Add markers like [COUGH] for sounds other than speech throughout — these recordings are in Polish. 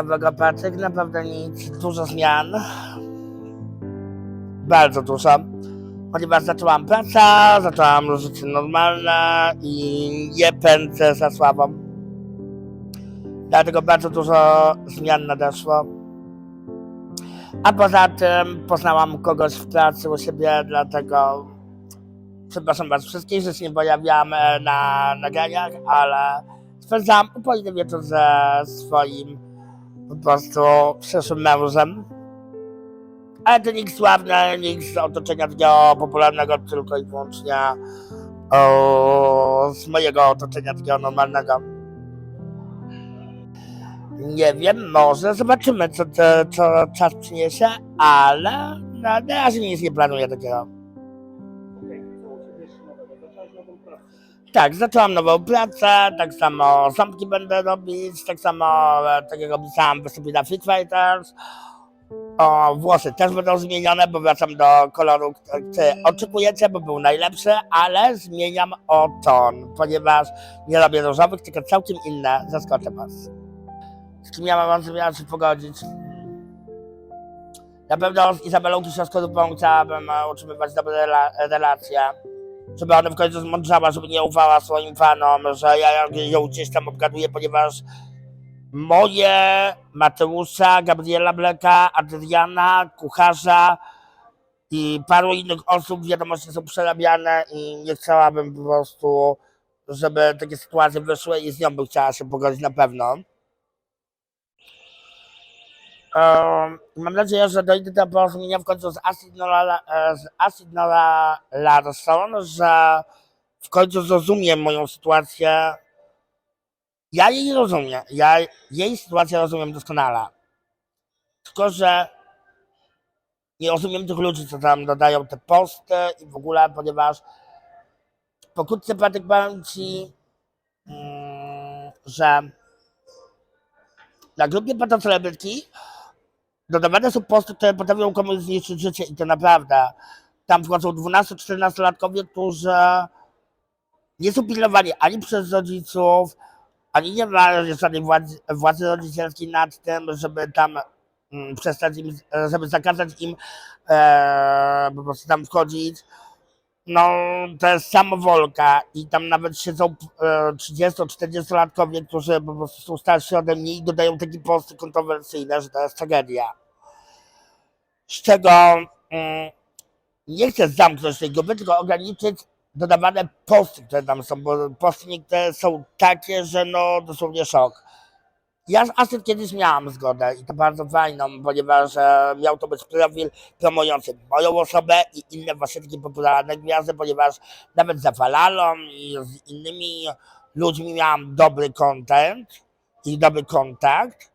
ciekawego pracy, naprawdę nic, dużo zmian. Bardzo dużo. Ponieważ zaczęłam pracę, zaczęłam życie normalne i nie pędzę za sławą. Dlatego bardzo dużo zmian nadeszło. A poza tym poznałam kogoś w pracy u siebie, dlatego przepraszam was wszystkich, że się nie pojawiam e, na nagraniach, ale spędzałam upojny wieczór ze swoim po prostu przyszłym mężem. Ale to nikt sławny, nikt z otoczenia takiego popularnego, tylko i wyłącznie o, z mojego otoczenia takiego normalnego. Nie wiem, może zobaczymy, co, co, co czas przyniesie, ale na razie nic nie planuję takiego. Tak, zaczęłam nową pracę, tak samo ząbki będę robić, tak samo, e, tak jak obiecałam, wystąpić na Fit Fighters. O, włosy też będą zmienione, bo wracam do koloru, który oczekujecie, bo był najlepszy, ale zmieniam o ton, ponieważ nie robię różowych, tylko całkiem inne. Zaskoczę Was. Z kim ja mam zamiar się pogodzić? Na pewno z Izabelą Kisiowską-Dupą chciałabym e, utrzymywać dobre rela- relacje żeby ona w końcu zmądrzała, żeby nie ufała swoim fanom, że ja ją gdzieś tam obgaduję, ponieważ moje, Mateusza, Gabriela Bleka, Adriana, kucharza i paru innych osób wiadomości są przerabiane i nie chciałabym po prostu, żeby takie sytuacje wyszły i z nią bym chciała się pogodzić na pewno. Mam nadzieję, że dojdę do porozumienia w końcu z Acid Nora, e, z Acid Nora Larson, że w końcu zrozumie moją sytuację. Ja jej rozumiem, ja jej sytuację rozumiem doskonale. Tylko, że nie rozumiem tych ludzi, co tam dodają te posty i w ogóle, ponieważ pokrótce Patryk powiem Ci, mm, że na grupie Pato Celebryki dodawane są posty, które potrafią komuś zniszczyć życie i to naprawdę. Tam wchodzą 12-14-latkowie, którzy nie są pilnowani ani przez rodziców, ani nie ma żadnej władzy, władzy rodzicielskiej nad tym, żeby tam mm, przestać im, żeby zakazać im e, po prostu tam wchodzić. No, to jest samowolka i tam nawet siedzą e, 30-40-latkowie, którzy po prostu są starsi ode mnie i dodają takie posty kontrowersyjne, że to jest tragedia. Z czego mm, nie chcę zamknąć tej grupy, tylko ograniczyć dodawane posty, które tam są, bo posty niektóre są takie, że no dosłownie szok. Ja z Asyt kiedyś miałam zgodę i to bardzo fajną, ponieważ e, miał to być profil promujący moją osobę i inne właśnie takie popularne gwiazdy, ponieważ nawet za Falalą i z innymi ludźmi miałam dobry content i dobry kontakt,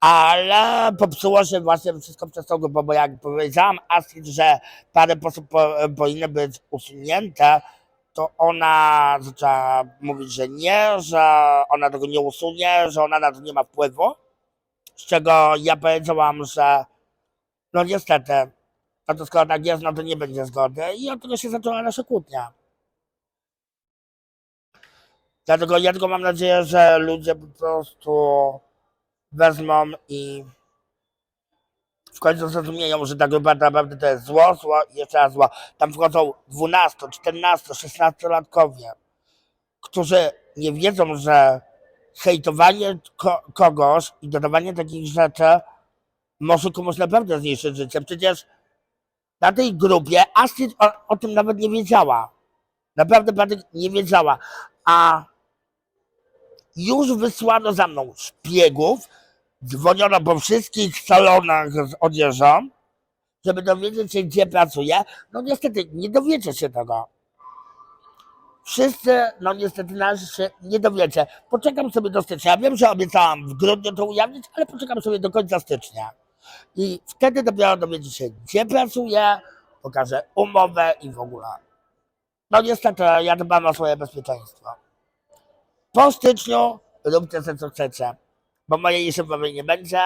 ale popsuło się właśnie wszystko przez tą grupę, bo jak powiedziałam Astrid, że parę posłów po, powinny być usunięte, to ona zaczęła mówić, że nie, że ona tego nie usunie, że ona na to nie ma wpływu. Z czego ja powiedziałam, że no niestety, no to skoro tak jest, no to nie będzie zgody. I od tego się zaczęła nasza kłótnia. Dlatego ja tylko mam nadzieję, że ludzie po prostu wezmą i w końcu zrozumieją, że ta grupa naprawdę to jest zło, zło i jeszcze raz zło. Tam wchodzą 12, 14, 16 latkowie, którzy nie wiedzą, że hejtowanie ko- kogoś i dodawanie takich rzeczy może komuś naprawdę zniszczyć życie. Przecież na tej grupie Astrid o, o tym nawet nie wiedziała. Naprawdę Patryk nie wiedziała. A już wysłano za mną szpiegów, dzwoniono po wszystkich salonach z odzieżą, żeby dowiedzieć się, gdzie pracuję. No niestety, nie dowiecie się tego. Wszyscy, no niestety, należy się nie dowiecie. Poczekam sobie do stycznia. Wiem, że obiecałam w grudniu to ujawnić, ale poczekam sobie do końca stycznia. I wtedy dopiero dowiecie się, gdzie pracuję, pokażę umowę i w ogóle. No niestety, ja dbam o swoje bezpieczeństwo. Po styczniu róbcie sobie co chcecie, bo mojej szefowej nie będzie,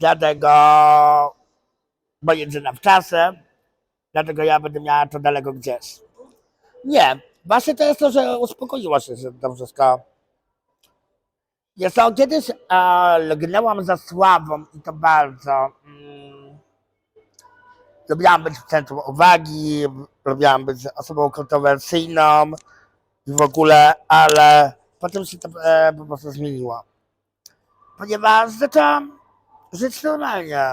dlatego bo jedzie na wczasy, dlatego ja będę miała to daleko gdzieś. Nie, właśnie to jest to, że uspokoiło się to wszystko. Jest to, kiedyś e, lgnęłam za sławą i to bardzo. Mm, lubiłam być w centrum uwagi, lubiłam być osobą kontrowersyjną i w ogóle, ale potem się to e, po prostu zmieniło. Ponieważ zaczęłam żyć normalnie,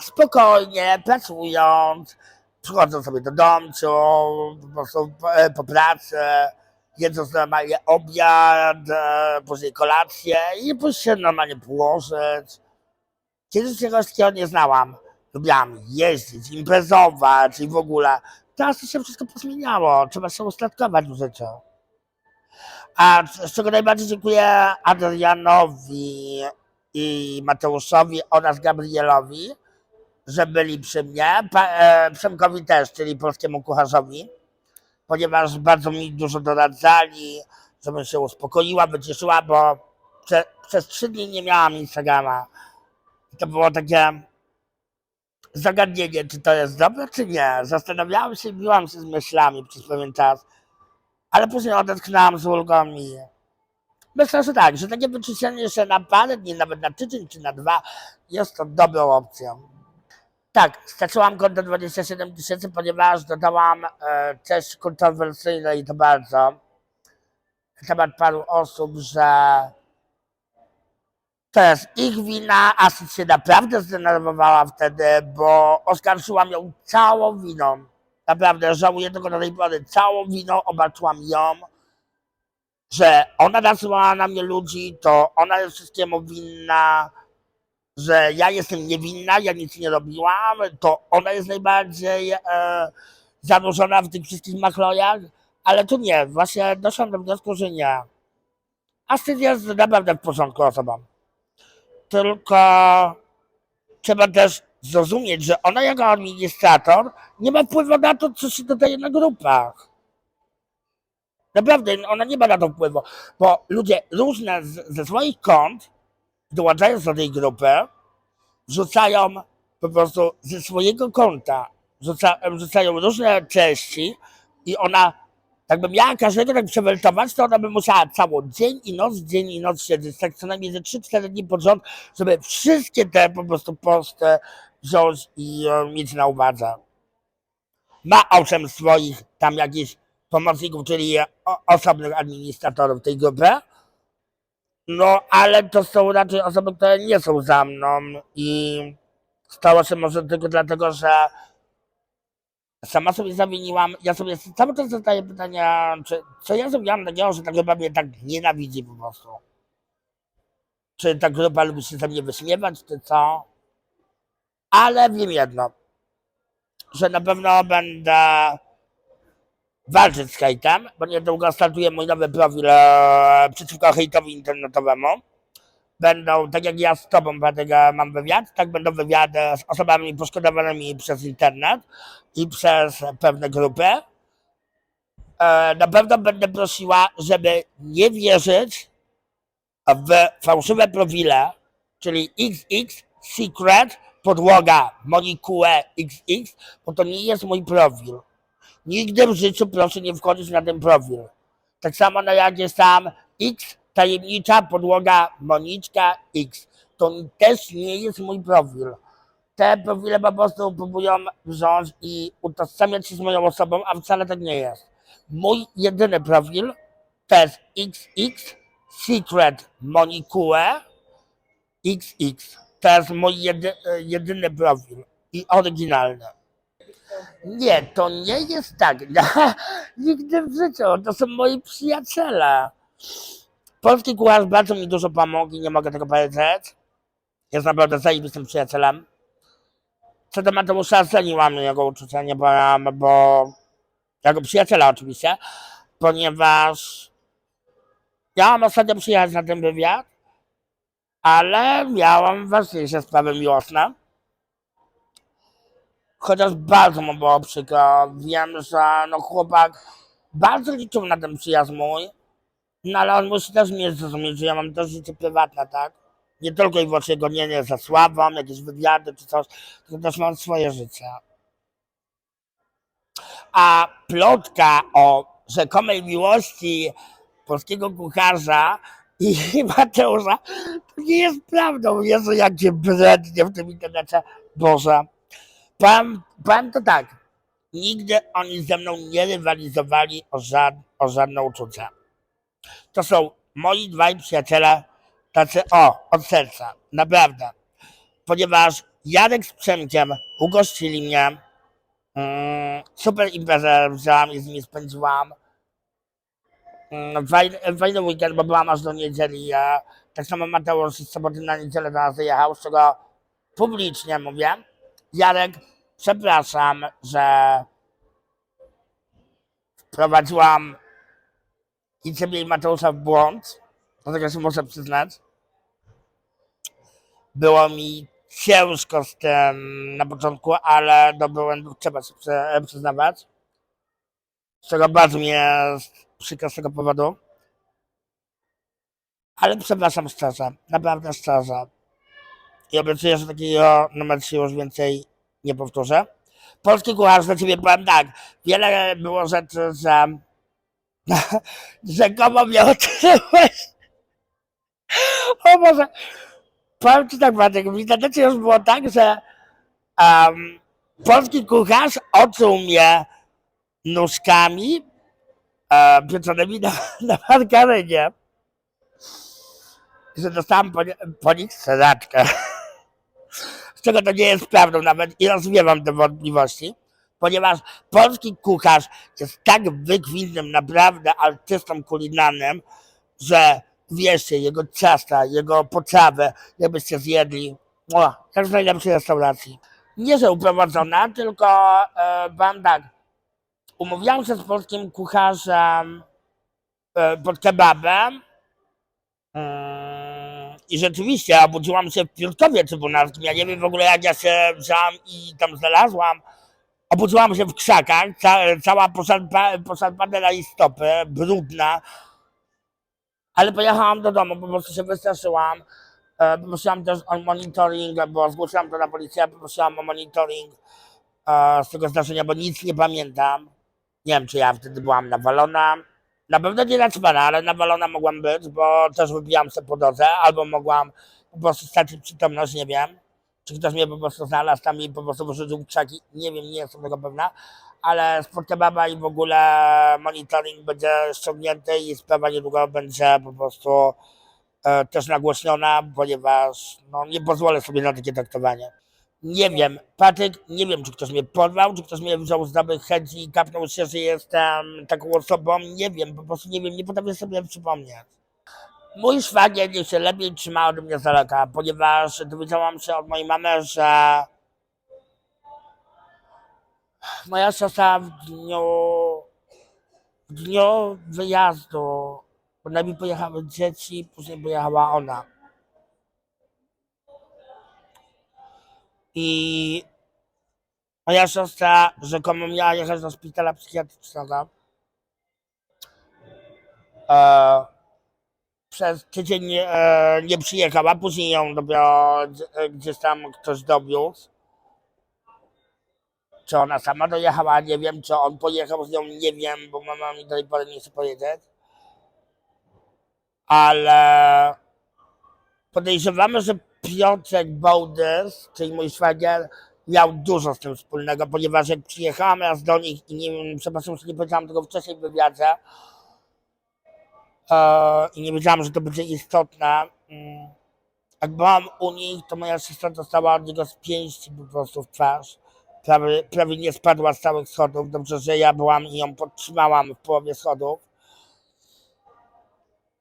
spokojnie, pracując, przychodząc sobie do domciu, po prostu po, e, po pracy, jedząc normalnie obiad, e, później kolację i później się normalnie położyć. Kiedyś czegoś takiego nie znałam. Lubiłam jeździć, imprezować i w ogóle. Teraz to się wszystko pozmieniało. Trzeba się ustatkować w życiu. A z czego najbardziej dziękuję Adrianowi i Mateuszowi oraz Gabrielowi, że byli przy mnie. Pa, e, Przemkowi też, czyli polskiemu kucharzowi, ponieważ bardzo mi dużo doradzali, żebym się uspokoiła, wyciszyła, bo prze, przez trzy dni nie miałam Instagrama. I to było takie zagadnienie, czy to jest dobre, czy nie. Zastanawiałam się i biłam się z myślami przez pewien czas, ale później odetchnęłam z ulgą i myślę, że tak, że takie wyczyszczenie się na parę dni, nawet na tydzień czy na dwa, jest to dobrą opcją. Tak, straciłam konto 27 tysięcy, ponieważ dodałam e, też kontrowersyjne i to bardzo temat paru osób, że to jest ich wina, Asyt się naprawdę zdenerwowała wtedy, bo oskarżyłam ją całą winą. Naprawdę, żałuję tego do tej pory. Całą winą obarczyłam ją, że ona nasyłała na mnie ludzi, to ona jest wszystkiemu winna, że ja jestem niewinna, ja nic nie robiłam, to ona jest najbardziej e, zanurzona w tych wszystkich machlojach, ale tu nie, właśnie doszłam do wniosku, że nie. Astrid jest naprawdę w porządku osobą. Tylko trzeba też zrozumieć, że ona jako administrator nie ma wpływu na to, co się dodaje na grupach. Naprawdę, ona nie ma na to wpływu, bo ludzie różne z, ze swoich kont, dołączając do tej grupy, wrzucają po prostu ze swojego konta, wrzuca, wrzucają różne treści i ona, jakby miała każdego tak przeweltować, to ona by musiała cały dzień i noc, dzień i noc siedzieć, tak co najmniej ze 3-4 dni pod rząd, żeby wszystkie te po prostu posty wziąć i e, mieć na uwadze. Ma owszem swoich tam jakichś pomocników, czyli o, osobnych administratorów tej grupy, no, ale to są raczej osoby, które nie są za mną i stało się może tylko dlatego, że sama sobie zawiniłam. Ja sobie cały czas zadaję pytania, czy, co ja zrobiłam takiego, że ta grupa mnie tak nienawidzi po prostu. Czy ta grupa lubi się ze mnie wyśmiewać, czy co? Ale wiem jedno, że na pewno będę walczyć z hejtem, bo niedługo startuje mój nowy profil e, przeciwko hejtowi internetowemu. Będą, tak jak ja z tobą, Patryk, e, mam wywiad, tak będą wywiady z osobami poszkodowanymi przez internet i przez pewne grupy. E, Na pewno będę prosiła, żeby nie wierzyć w fałszywe profile, czyli XX, Secret, podłoga, Monikue XX, bo to nie jest mój profil. Nigdy w życiu proszę nie wchodzić na ten profil. Tak samo na jest tam X, tajemnicza podłoga Moniczka X. To też nie jest mój profil. Te profile po prostu próbują wziąć i utożsamiać się z moją osobą, a wcale tak nie jest. Mój jedyny profil to jest XX Secret Monikue XX. To jest mój jedy, jedyny profil i oryginalny. Nie, to nie jest tak. [LAUGHS] Nigdy w życiu. To są moi przyjaciele. Polski kucharz bardzo mi dużo pomógł i nie mogę tego powiedzieć. Jest naprawdę zajebistym przyjacielem. Co do Mateusza, ceniłam jego uczucia, nie bo, bo jako przyjaciela oczywiście, ponieważ ja mam ostatnio przyjechać na ten wywiad, ale miałam ważniejsze sprawy miłosne. Chociaż bardzo mu było przykro. Wiem, że no chłopak bardzo liczył na ten przyjazd mój. No ale on musi też mnie zrozumieć, że ja mam też życie prywatne, tak? Nie tylko i wyłącznie gonienie za sławą, jakieś wywiady czy coś, tylko też mam swoje życie. A plotka o rzekomej miłości polskiego kucharza i [LAUGHS] Mateusza, to nie jest prawdą. Jezu, jakie brednie w tym internecie. Boże. Powiem, powiem to tak. Nigdy oni ze mną nie rywalizowali o, żad, o żadne uczucie. To są moi dwaj przyjaciele, tacy o, od serca. Naprawdę. Ponieważ Jarek z Przemkiem ugościli mnie. Mm, super imprezę wziąłam i z nimi spędziłam. Mm, Fajny, fajny weekend, bo byłam aż do niedzieli. Tak samo Mateusz z soboty na niedzielę do nas wyjechał, z czego publicznie mówię. Jarek, przepraszam, że wprowadziłam i ciebie i Mateusza w błąd. Do tego się muszę przyznać. Było mi ciężko z tym na początku, ale do błędów trzeba się przy- przyznawać. Z czego bardzo mi jest tego powodu. Ale przepraszam szczerze, naprawdę szczerze. I obiecuję, że takiego numeru się już więcej nie powtórzę. Polski kucharz do ciebie powiem tak. Wiele było rzeczy, że [LAUGHS] rzekomo mnie otrzymałeś. [LAUGHS] O Boże. Powiem ci tak, Maciek, w internecie już było tak, że um, polski kucharz oczuł mnie nóżkami pieczonymi na, [LAUGHS] na margarynie. Że dostałem po, po nich sraczkę. [LAUGHS] Z czego to nie jest prawdą nawet i rozwiewam te wątpliwości, ponieważ polski kucharz jest tak wykwintnym, naprawdę artystą kulinarnym, że wierzcie, jego ciasta, jego potrawę, jakbyście zjedli, o, jak w najlepszej restauracji. Nie, że uprowadzona, tylko e, wam tak, umówiłam się z polskim kucharzem e, pod kebabem mm, i rzeczywiście obudziłam się w Piórkowie Trybunalskim. Ja nie wiem w ogóle jak ja się wziąłam i tam znalazłam. Obudziłam się w krzakach, ca, cała poszarpa, poszarpana na jej stopy, brudna. Ale pojechałam do domu, po prostu się wystraszyłam. E, Poprosiłam też o monitoring, bo zgłosiłam to na policję, poprosiłam o monitoring e, z tego zdarzenia, bo nic nie pamiętam. Nie wiem, czy ja wtedy byłam nawalona. Na pewno nie naćpana, ale nawalona mogłam być, bo też wypijałam sobie po drodze, albo mogłam po prostu stracić przytomność, nie wiem. Czy ktoś mnie po prostu znalazł tam i po prostu wyrzucił krzaki, nie wiem, nie jestem tego pewna. Ale spod kebaba i w ogóle monitoring będzie ściągnięty i sprawa niedługo będzie po prostu e, też nagłośniona, ponieważ no, nie pozwolę sobie na takie traktowanie. Nie wiem, Patryk, nie wiem, czy ktoś mnie porwał, czy ktoś mnie wziął z dobrych chęci i kapnął się, że jestem taką osobą. Nie wiem, po prostu nie wiem, nie potrafię sobie przypomnieć. Mój szwagier niech się lepiej trzyma ode mnie z daleka, ponieważ dowiedziałam się od mojej mamy, że moja siostra w dniu, w dniu wyjazdu, bo najpierw pojechały dzieci, później pojechała ona. I moja siostra rzekomo miała jechać do szpitala psychiatrycznego. E, przez tydzień nie, e, nie przyjechała, później ją dopiero e, gdzieś tam ktoś dowiózł. Czy ona sama dojechała, nie wiem, czy on pojechał z nią, nie wiem, bo mama mi do tej pory nie chce powiedzieć. Ale podejrzewamy, że Piotrek Bołdys, czyli mój szwagier, miał dużo z tym wspólnego, ponieważ jak przyjechałam raz do nich i nie wiem, przepraszam, że nie powiedziałam tego wcześniej w wywiadzie e, i nie wiedziałam, że to będzie istotne. Mm, Jak byłam u nich, to moja siostra dostała od niego z pięści po prostu w twarz. Prawie, prawie nie spadła z całych schodów. Dobrze, że ja byłam i ją podtrzymałam w połowie schodów.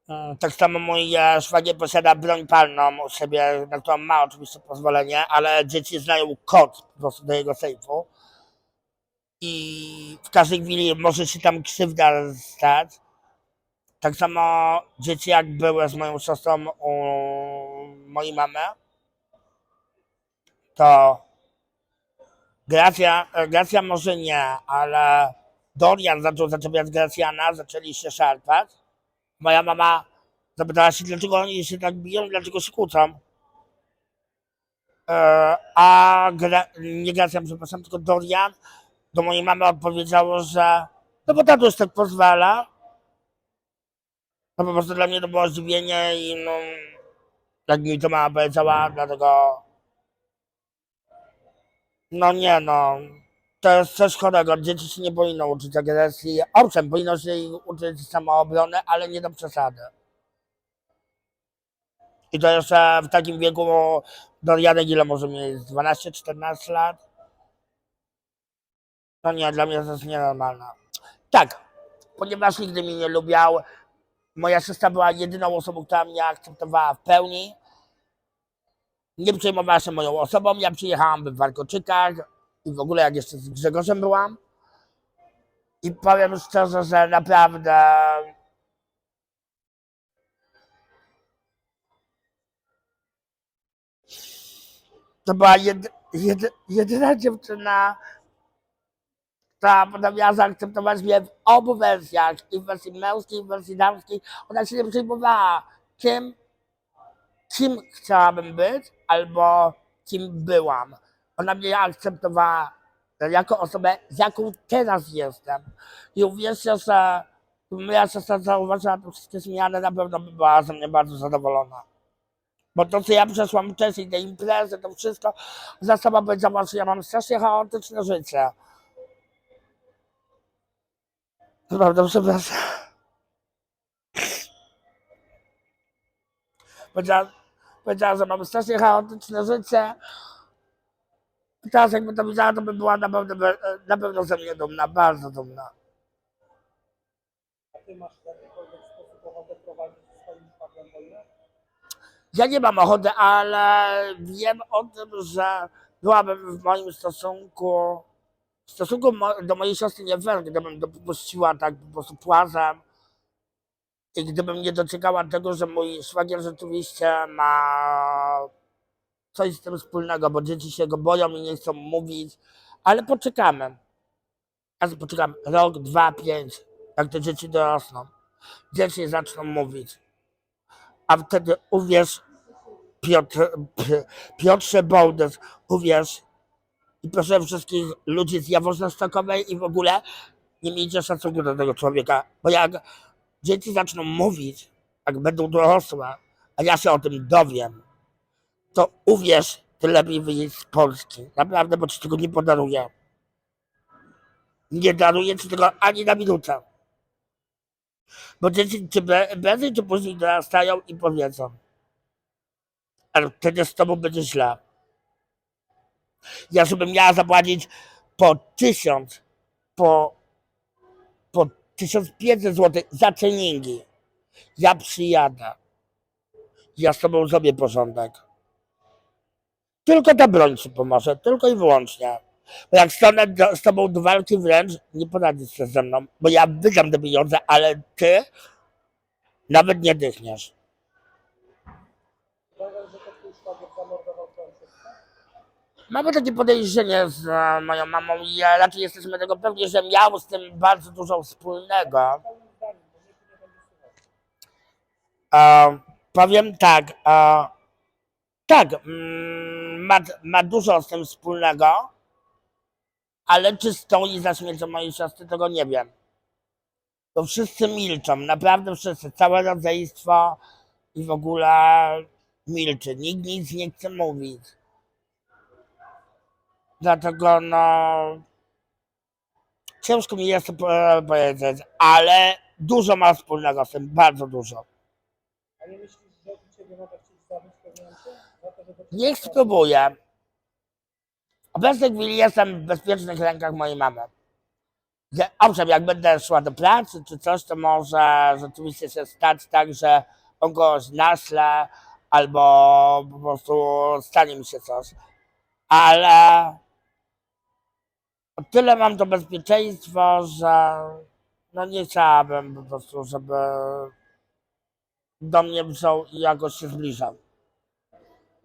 Mm, Tak samo mój e, szwagier posiada broń palną u siebie, na którą ma oczywiście pozwolenie, ale dzieci znają kod po prostu do jego sejfu. I w każdej chwili może się tam krzywda stać. Tak samo dzieci jak były z moją siostrą u mojej mamy, to Gracja, e, Gracja może nie, ale Dorian zaczął zaczepiać Gracjana, zaczęli się szarpać. Moja mama zapytała się, dlaczego oni się tak biją, dlaczego się kłócą. E, a gra, nie Gracja, przepraszam, tylko Dorian do mojej mamy odpowiedziało, że no bo tatuś tak pozwala. To po prostu dla mnie to było zdziwienie i no, jak mi to mama powiedziała, dlatego no nie no, to jest coś chorego, dzieci się nie powinno uczyć agresji, owszem, powinno się ich uczyć samoobrony, ale nie do przesady. I to jeszcze w takim wieku, no Janek ile może mieć, 12-14 lat? No nie, dla mnie to jest nienormalne. Tak, ponieważ nigdy mnie nie lubiał, moja siostra była jedyną osobą, która mnie akceptowała w pełni. Nie przejmowała się moją osobą. Ja przyjechałam w Warkoczykach i w ogóle jak jeszcze z Grzegorzem byłam. I powiem szczerze, że naprawdę to była jedy, jedy, jedyna dziewczyna, która potrafiła zaakceptować mnie w obu wersjach, i w wersji męskiej, i w wersji damskiej. Ona się nie przejmowała, kim, kim chciałabym być, albo kim byłam. Ona mnie akceptowała jako osobę, jaką teraz jestem. I uwierzcie, że moja siostra zauważyła te wszystkie zmiany, na pewno by była ze mnie bardzo zadowolona. Bo to, co ja przeszłam wcześniej, te imprezy, to wszystko, za sobą powiedziała, że ja mam strasznie chaotyczne życie. Naprawdę, przepraszam. Powiedziała, powiedziała, że mam strasznie chaotyczne życie. Teraz jakby to widziała, to by była na pewno, na pewno ze mnie dumna, bardzo dumna. A ty masz w jakikolwiek sposób ochotę prowadzić z swoim szwagrem wojnę? Ja nie mam ochoty, ale wiem o tym, że byłabym w moim stosunku, w stosunku do mojej siostry nie gdybym dopuściła tak po prostu płazem i gdybym nie dociekała tego, że mój szwagier rzeczywiście ma coś z tym wspólnego, bo dzieci się go boją i nie chcą mówić, ale poczekamy. Ja poczekam rok, dwa, pięć, jak te dzieci dorosną. Dzieci zaczną mówić. A wtedy uwierz, Piotr, [CLEARS THROAT] Piotrze Bołdys, uwierz i proszę wszystkich ludzi z Jaworzna-Stokowej i w ogóle nie miejcie szacunku do tego człowieka, bo jak dzieci zaczną mówić, jak będą dorosłe, a ja się o tym dowiem, to uwierz, ty lepiej wyjeść z Polski. Naprawdę, bo ci tego nie podaruję. Nie daruję ci tego ani na minutę. Bo dzieci czy prędzej czy później dorastają i powiedzą. Ale wtedy z tobą będzie źle. Ja żebym miała zapłacić po tysiąc, po, po 1500 zł za treningi. Ja przyjadę. Ja z tobą zrobię porządek. Tylko ta broń ci pomoże, tylko i wyłącznie. Bo jak stanę do, z tobą do walki wręcz, nie poradzisz się ze mną, bo ja wydam te pieniądze, ale ty nawet nie dychniesz. Mamy takie podejrzenie z e, moją mamą i ja raczej jesteśmy tego pewni, że miał z tym bardzo dużo wspólnego. E, powiem tak, e, tak, mm, ma, ma dużo z tym wspólnego, ale czy stoi za śmiercią mojej siostry, tego nie wiem. To wszyscy milczą, naprawdę wszyscy, całe rodzeństwo i w ogóle milczy. Nikt nic nie chce mówić. Dlatego no ciężko mi jest to po- powiedzieć, ale dużo ma wspólnego z tym, bardzo dużo. A nie myślisz, że ciebie mogę chcieć zabić w? Niech spróbuję. W obecnej chwili jestem w bezpiecznych rękach mojej mamy. Owszem, jak będę szła do pracy czy coś, to może rzeczywiście się stać tak, że on kogoś naszle albo po prostu stanie mi się coś. Ale o tyle mam to bezpieczeństwo, że no nie chciałabym po prostu, żeby do mnie wziął i jakoś się zbliżał.